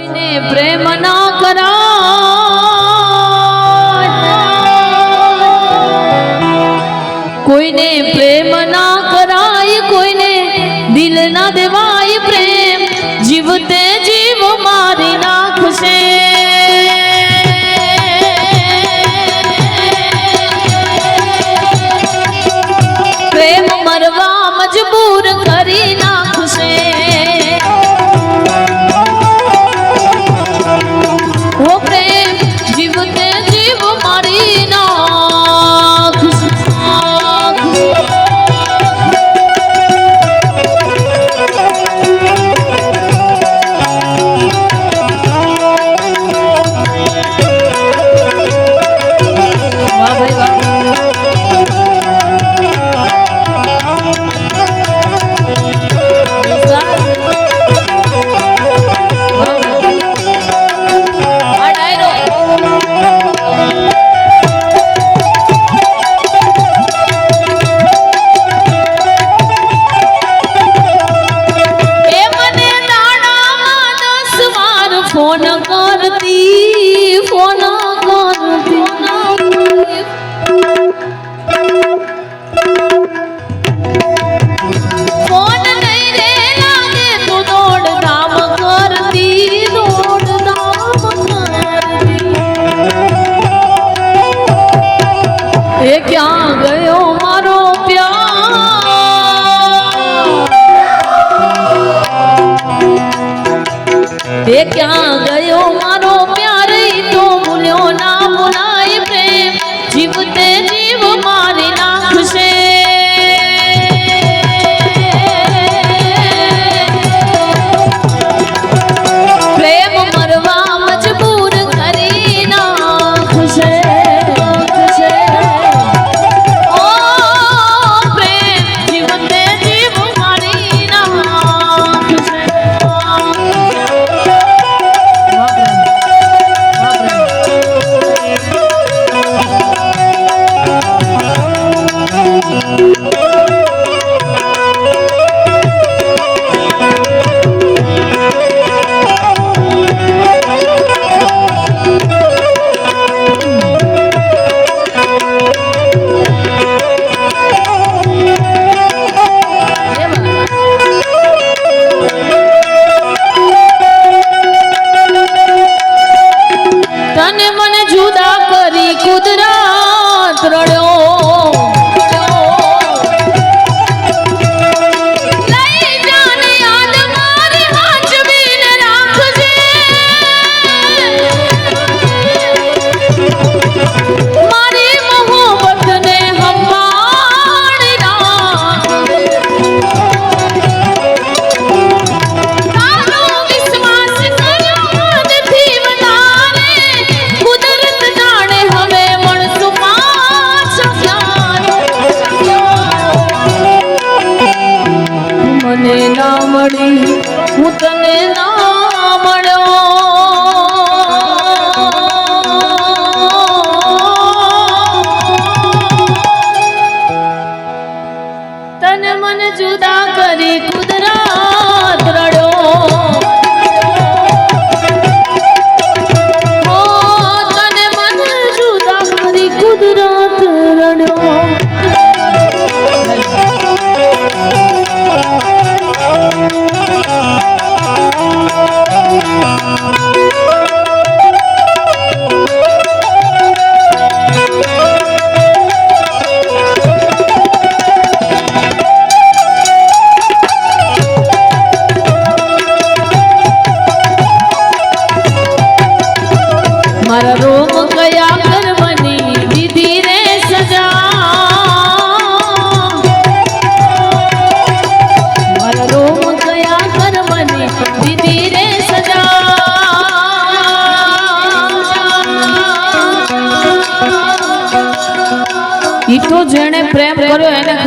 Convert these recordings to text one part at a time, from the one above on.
કોઈને પ્રેમ ના કરો કોઈને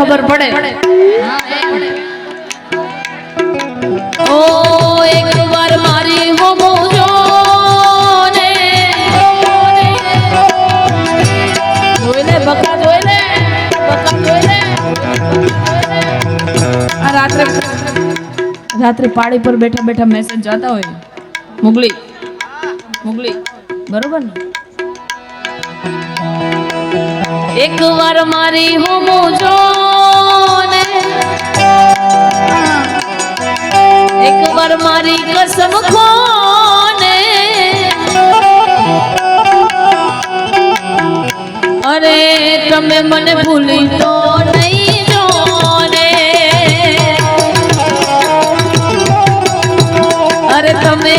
ખબર પડે? ઓ એક વાર મારી હોબો જો રાત્રે રાત્રે પાડી પર બેઠા બેઠા મેસેજ જાતા હોય મુગલી મુગલી બરોબર ને? એક વાર મારી હું. જો એકવાર મારી કસમ ખોને. અરે તમે મને ભૂલી તો નહીં જો રે અરે તમે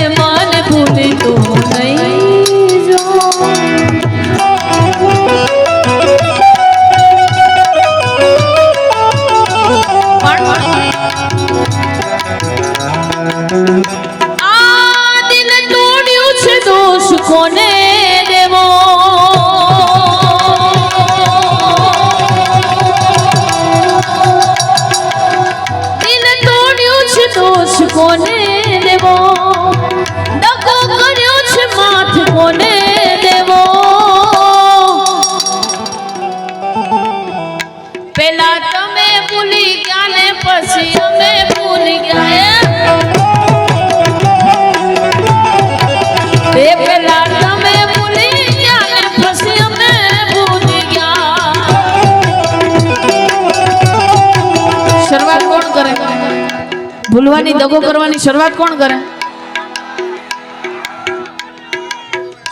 ભૂલવાની દગો કરવાની શરૂઆત કોણ કરે?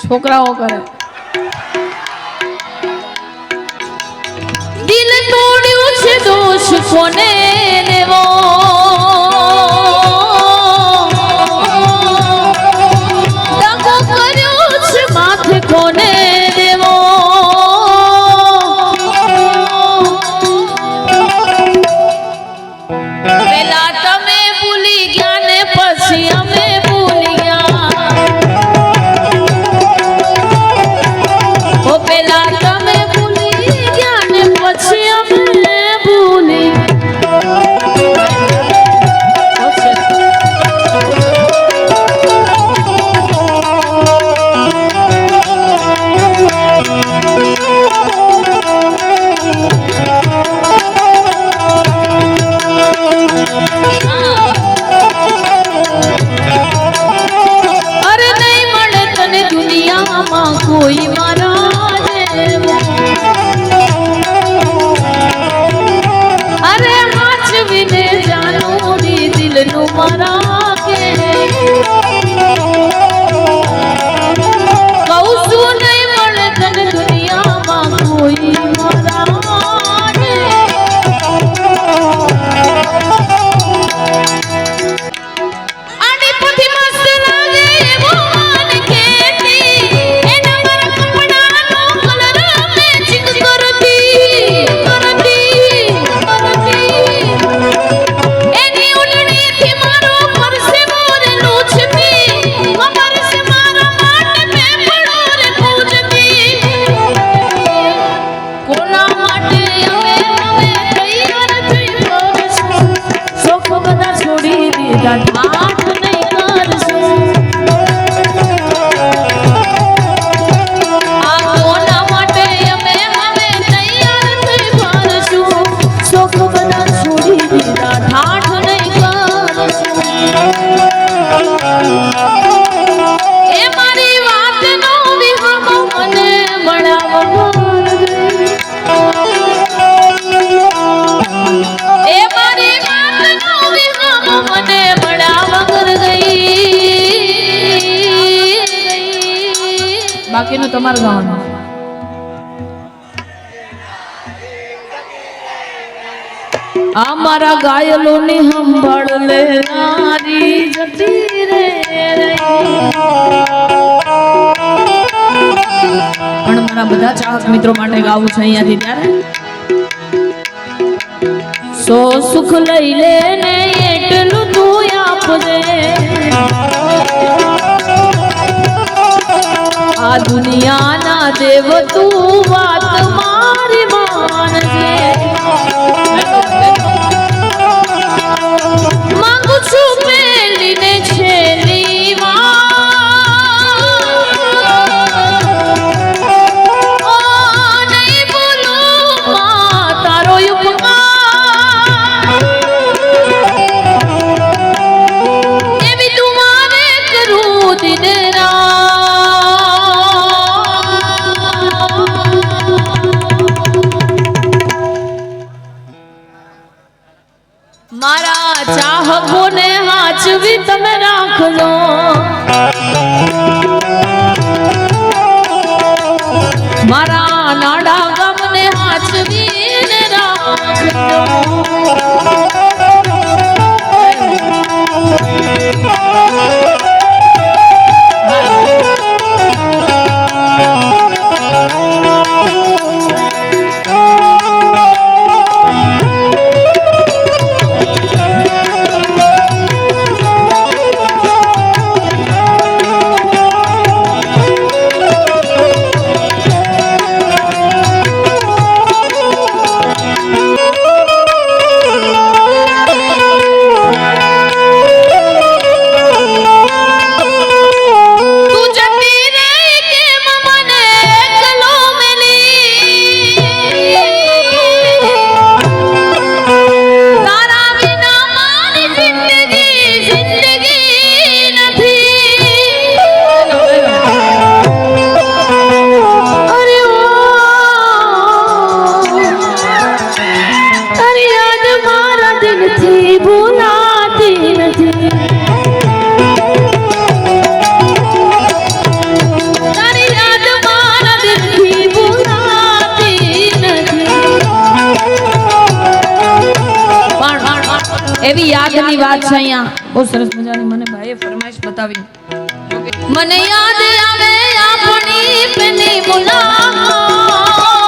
છોકરાઓ કરે. દિલ તોડ્યું છે દોષ કોને નેવો વચન અમારા ગાયલો ને સંભાળ લે નારી જતી રે પણ મારા બધા ચાહક મિત્રો માટે ગાવું છે અહીંયાથી ત્યારે. સો સુખ લઈ લે ને એટલું તું આપજે. આ દુનિયાના દેવ તું વાત મારી માન છે માંગુ છું મેલીને છેલી વાત છે અહીંયા. બહુ સરસ મજાની મને ભાઈએ ફરમાઈશ બતાવી. મને યાદ આવે આપણી પેલી મુલાકાત.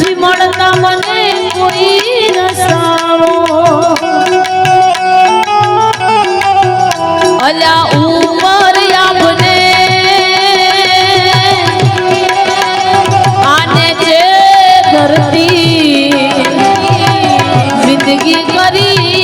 વિમળતા મને કોઈ રસાવો. અલ્યા ઉમર આપને આને છે ધરતી જિંદગી કરી